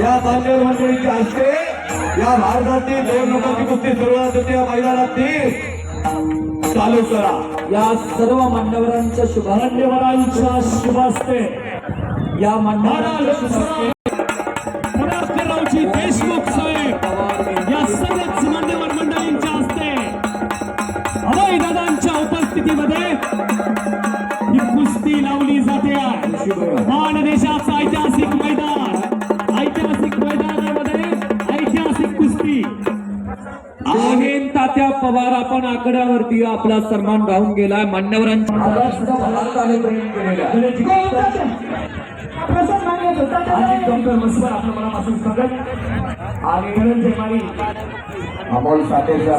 या बांधव मंडळीच्या हस्ते या भारतातील दोन लोकांची कुस्ती सुरुवात होते या मैदानात चालू करा या सर्व शुभारंभ या मान्यवरांच्या आपण आकड्यावरती आपला सन्मान राहून गेलाय मान्यवरांच्या आणि धनंजय माळी अमोल साठेचा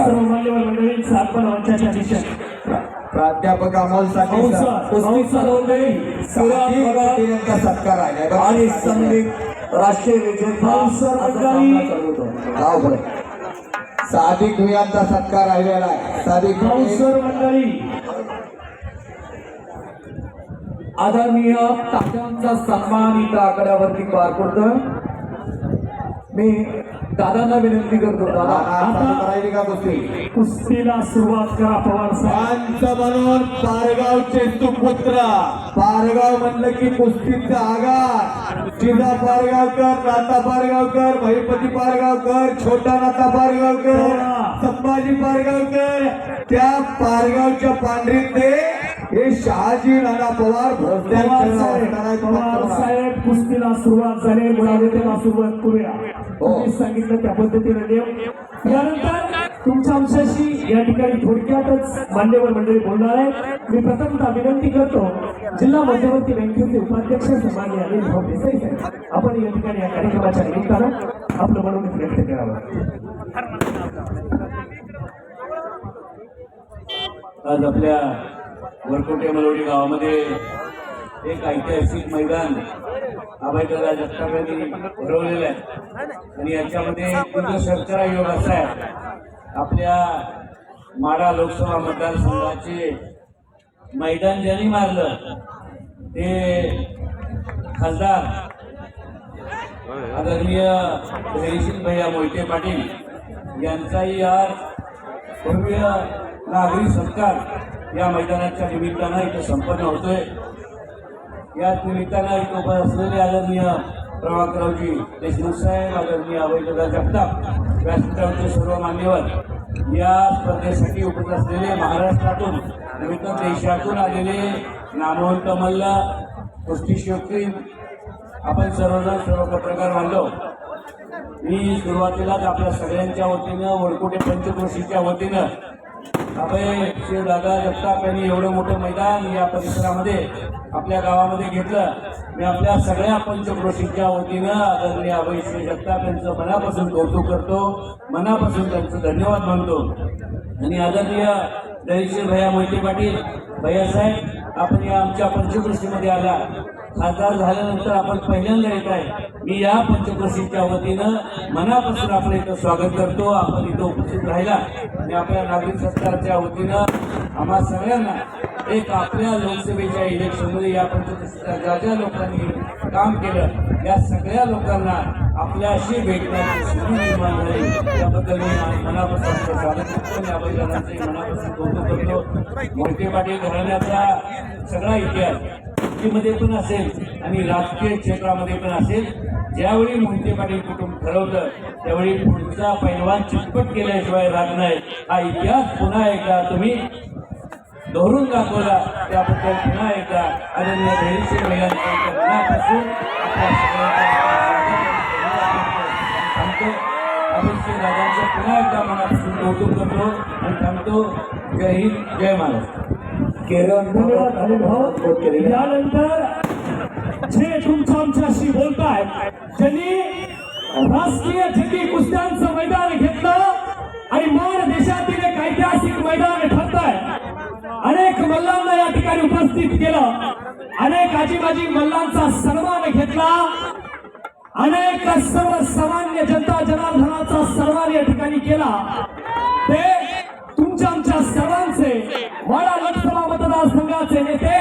दिशेने प्राध्यापक अमोल यांचा सत्कार आहे. आणि संदीप राष्ट्रीय विजेता गाव साधिक सादिक सत्कार राहिलेला आहे. साधिक भाऊसर मंडळी. आदरणीय तात्यांचा सन्मान इथं आकड्यावरती पार पडतोय. मी दादांना विनंती करतो दादा. आता करायची का कुस्ती कुस्तीला सुरुवात करा पवार साहेब. म्हणून पारगावचे सुपुत्र. पारगाव म्हणलं की कुस्तीचा आगार जिजा पारगावकर नाता पारगावकर महिपती पारगावकर छोटा नाता पारगावकर संभाजी पारगावकर. त्या पारगावच्या पांढरीत ते हे शहाजी नाना पवार भोसले पवार साहेब पवार साहेब कुस्तीला सुरुवात झाली. मुलाखतीला सुरुवात करूया. तुम्ही सांगितलं त्या पद्धतीने देव. यानंतर तुमच्या अंशाशी या ठिकाणी थोडक्यातच मान्यवर मंडळी बोलणार आहे मी प्रथमतः विनंती करतो जिल्हा मध्यवर्ती बँकेचे उपाध्यक्ष सन्मान्य अनिल भाऊ देसाई साहेब आपण या ठिकाणी या कार्यक्रमाच्या निमित्तानं आपलं मनोगत व्यक्त करावं. आज आपल्या वरकोटे मलवडी गावामध्ये एक ऐतिहासिक मैदान आबाईदादा जगताप यांनी आहे आणि याच्यामध्ये तुझं सरकार योग असा आहे. आपल्या माडा लोकसभा मतदारसंघाचे मैदान ज्यांनी मारलं ते खासदार आदरणीय धैर्यशील भैया मोहिते पाटील यांचाही आज भव्य नागरी सत्कार या मैदानाच्या निमित्तानं इथं संपन्न होतोय. याच निमित्तानं इथं उभं असलेले आदरणीय प्रभाकररावजी देशमुख साहेब आदरणीय अभयदादा जगताप व्यासपीठावरचे सर्व मान्यवर या स्पर्धेसाठी उपस्थित असलेले महाराष्ट्रातून नव्हे देशातून आलेले नामवंत मल्ल कुस्ती शक्ती आपण सर्वजण सर्व पत्रकार मानलो. मी सुरुवातीलाच आपल्या सगळ्यांच्या वतीनं वडकुटे पंचक्रोशीच्या वतीनं अभय शिवदादा जगताप यांनी एवढं मोठं मैदान या परिसरामध्ये आपल्या गावामध्ये घेतलं. मी आपल्या सगळ्या पंचक्रोशीच्या वतीनं आदरणीय अभय श्री जगताप यांचं मनापासून कौतुक करतो. मनापासून त्यांचं धन्यवाद मानतो. आणि आदरणीय दहीशी भैया मोहिते पाटील भैयासाहेब आपण या आमच्या पंचक्रोशीमध्ये आला. खासदार झाल्यानंतर आपण पहिल्यांदा येत आहे. मी या पंचक्रोशीच्या वतीनं मनापासून आपलं इथं स्वागत करतो. आपण इथं उपस्थित राहिला. आणि आपल्या नागरिक सत्तारच्या वतीनं आम्हा सगळ्यांना एक आपल्या लोकसभेच्या इलेक्शनमध्ये या पंचक्रोशीच्या ज्या ज्या लोकांनी काम केलं या सगळ्या लोकांना आपल्याशी भेटण्याची संधी निर्माण झाली. त्याबद्दल मी मनापासून स्वागत करतो. मनापासून कौतुक करतो. मोहिते पाटील घराण्याचा सगळा इतिहासमध्ये पण असेल आणि राजकीय क्षेत्रामध्ये पण असेल. ज्यावेळी मोहिते पाटील कुटुंब ठरवलं त्यावेळी पुढचा पैलवान चिटपट केल्याशिवाय राग नाही. हा इतिहास पुन्हा एकदा तुम्ही दोहरून दाखवला त्याबद्दल पुन्हा एकदा आदरणीय धैर्यशील महिलांच्या मनापासून आपल्या सांगतो अभिषेक दादांचं पुन्हा एकदा मनापासून कौतुक करतो आणि सांगतो जय हिंद जय महाराष्ट्र केरळ धन्यवाद अनिल भाऊ यानंतर जे तुमच्या आमच्याशी बोलताय ज्यांनी राष्ट्रीय जगी कुस्त्यांचं मैदान घेतलं आणि मान देशातील एक ऐतिहासिक मैदान उपस्थित केलं. अनेक आजीबाजी मल्लांचा सन्मान घेतला. अनेक सर्वसामान्य जनता जनार्दनाचा सन्मान या ठिकाणी केला. ते तुमच्या आमच्या सर्वांचे वाडा लोकसभा मतदारसंघाचे नेते